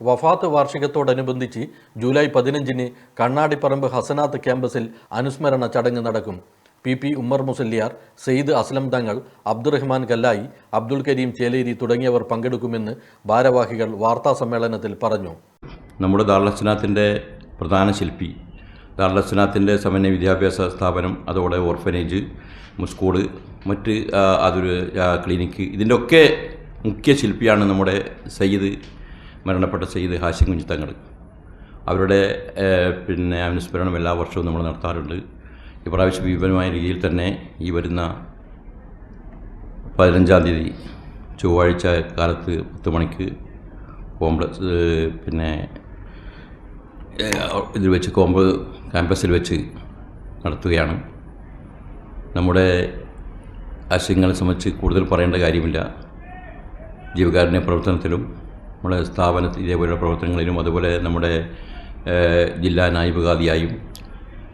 വഫാത്ത് വാർഷികത്തോടനുബന്ധിച്ച് ജൂലൈ പതിനഞ്ചിന് കണ്ണാടിപ്പറമ്പ് ഹസനാത്ത് ക്യാമ്പസിൽ അനുസ്മരണ ചടങ്ങ് നടക്കും. പി പി ഉമ്മർ മുസല്ലിയാർ സെയ്ദ് അസ്ലം തങ്ങൾ അബ്ദുറഹ്മാൻ കല്ലായി അബ്ദുൾ കരീം ചേലേരി തുടങ്ങിയവർ പങ്കെടുക്കുമെന്ന് ഭാരവാഹികൾ വാർത്താസമ്മേളനത്തിൽ പറഞ്ഞു. നമ്മുടെ ദാർലസ്നാത്തിന്റെ പ്രധാന ശില്പി ദാർലസ്നാത്തിന്റെ സമന്വയ വിദ്യാഭ്യാസ സ്ഥാപനം അതോടെ ഓർഫനേജ് സ്കൂൾ മറ്റ് അതൊരു ക്ലിനിക്ക് ഇതിന്റെയൊക്കെ മുഖ്യ ശില്പിയാണ് നമ്മുടെ സയ്യിദ് മരണപ്പെട്ട സെയ്ദ് ഹാഷിം കുഞ്ഞിത്തങ്ങൾ അവരുടെ പിന്നെ അനുസ്മരണം എല്ലാ വർഷവും നമ്മൾ നടത്താറുണ്ട്. ഇപ്രാവശ്യം വിപുലമായ രീതിയിൽ തന്നെ ഈ വരുന്ന പതിനഞ്ചാം തീയതി ചൊവ്വാഴ്ച കാലത്ത് പത്ത് മണിക്ക് കോംപ്ലക്സ് പിന്നെ ഇതിൽ വെച്ച് കോമ്പ് ക്യാമ്പസിൽ വെച്ച് നടത്തുകയാണ്. നമ്മുടെ ആശയങ്ങളെ സംബന്ധിച്ച് കൂടുതൽ പറയേണ്ട കാര്യമില്ല. ജീവകാരുണ്യ പ്രവർത്തനത്തിലും നമ്മുടെ സ്ഥാപനത്തിൽ ഇതേപോലെയുള്ള പ്രവർത്തനങ്ങളിലും അതുപോലെ നമ്മുടെ ജില്ലാ നായിബുകാദിയായും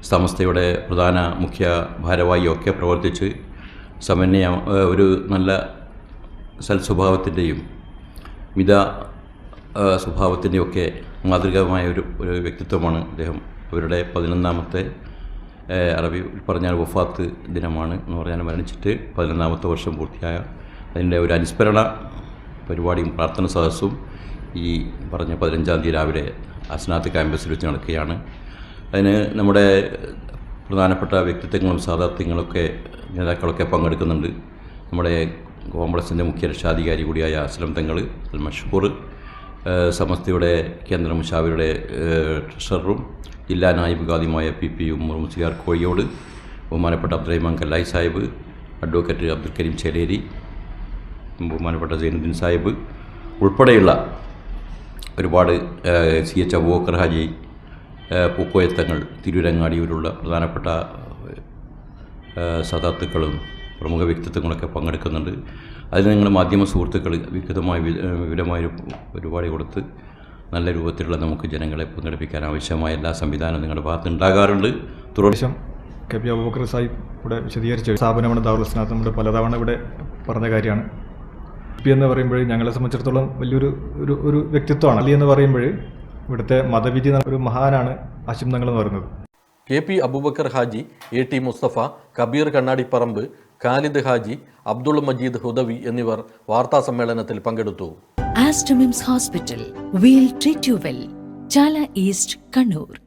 സമസ്തയുടെ പ്രധാന മുഖ്യ ഭാരവാഹിയും ഒക്കെ പ്രവർത്തിച്ച് സമന്വയ ഒരു നല്ല സൽസ്വഭാവത്തിന്റെയും മിത സ്വഭാവത്തിന്റെയൊക്കെ മാതൃകമായ ഒരു ഒരു വ്യക്തിത്വമാണ് അദ്ദേഹം. അവരുടെ പതിനൊന്നാമത്തെ അറബി പറഞ്ഞാൽ വഫാത്ത് ദിനമാണ് എന്ന് പറഞ്ഞാൽ മരണിച്ചിട്ട് പതിനൊന്നാമത്തെ വർഷം പൂർത്തിയായ അതിന്റെ ഒരു അനുസ്മരണ പരിപാടിയും പ്രാർത്ഥന സദസ്സും ഈ പറഞ്ഞ പതിനഞ്ചാം തീയതി രാവിലെ അസ്നാത്ത് ക്യാമ്പസിൽ വെച്ച് നടക്കുകയാണ്. അതിന് നമ്മുടെ പ്രധാനപ്പെട്ട വ്യക്തിത്വങ്ങളും സാധാർത്ഥ്യങ്ങളൊക്കെ നേതാക്കളൊക്കെ പങ്കെടുക്കുന്നുണ്ട്. നമ്മുടെ കോംപ്ലക്സിന്റെ മുഖ്യ രക്ഷാധികാരി കൂടിയായ അസ്ലം തങ്ങൾ മഷൂർ സമസ്തയുടെ കേന്ദ്ര മുഷാവരുടെ ഏഹ് ട്രഷററും ജില്ലാ നായിബ് ഖാദിയുമായ പി പി ഉമ്മർ മുസ്ലിയാർ കോഴിയോട് ബഹുമാനപ്പെട്ട അബ്ദുറഹിമാൻ കല്ലായി സാഹിബ് അഡ്വക്കേറ്റ് അബ്ദുൽ കരീം ചേലേരി ബഹുമാനപ്പെട്ട സൈനുദ്ദീൻ സാഹിബ് ഉൾപ്പെടെയുള്ള ഒരുപാട് സി എച്ച് അബൂബക്കർ ഹാജി പൂക്കോയത്തങ്ങൾ തിരൂരങ്ങാടിയിലുള്ള പ്രധാനപ്പെട്ട സദാത്തുക്കളും പ്രമുഖ വ്യക്തിത്വങ്ങളൊക്കെ പങ്കെടുക്കുന്നുണ്ട്. അതിന് നിങ്ങൾ മാധ്യമ സുഹൃത്തുക്കൾ വികൃതമായ വിവിധമായ പരിപാടി കൊടുത്ത് നല്ല രൂപത്തിലുള്ള നമുക്ക് ജനങ്ങളെ പങ്കെടുപ്പിക്കാൻ ആവശ്യമായ എല്ലാ സംവിധാനവും നിങ്ങളുടെ ഭാഗത്ത് ഉണ്ടാകാറുണ്ട്. തുടർന്ന് ശേഷം കെ പി അബൂബക്കർ സാഹിബ് ഇവിടെ വിശദീകരിച്ച സ്ഥാപനമാണ് ദാറുസ്നാഥ് നമ്മുടെ പലതവണ ഇവിടെ പറഞ്ഞ കാര്യമാണ്. പി എന്ന് പറയുമ്പോൾ ഞങ്ങളെ സംബന്ധിച്ചിടത്തോളം വലിയൊരു ഒരു ഒരു വ്യക്തിത്വമാണ്. അലി എന്ന് പറയുമ്പോൾ ഇവിടുത്തെ മതവിധി ഒരു മഹാനാണ് ആശിം തങ്ങൾ എന്ന് പറയുന്നത്. K P Aboobacker Haji A T Musthafa Kabeer Kannadiparamba Khalid Haji Abdul Majeed Hudawi എന്നിവർ വാർത്താ സമ്മേളനത്തിൽ പങ്കെടുത്തു. Aster MIMS hospital we'll treat you well Chala east Kannur.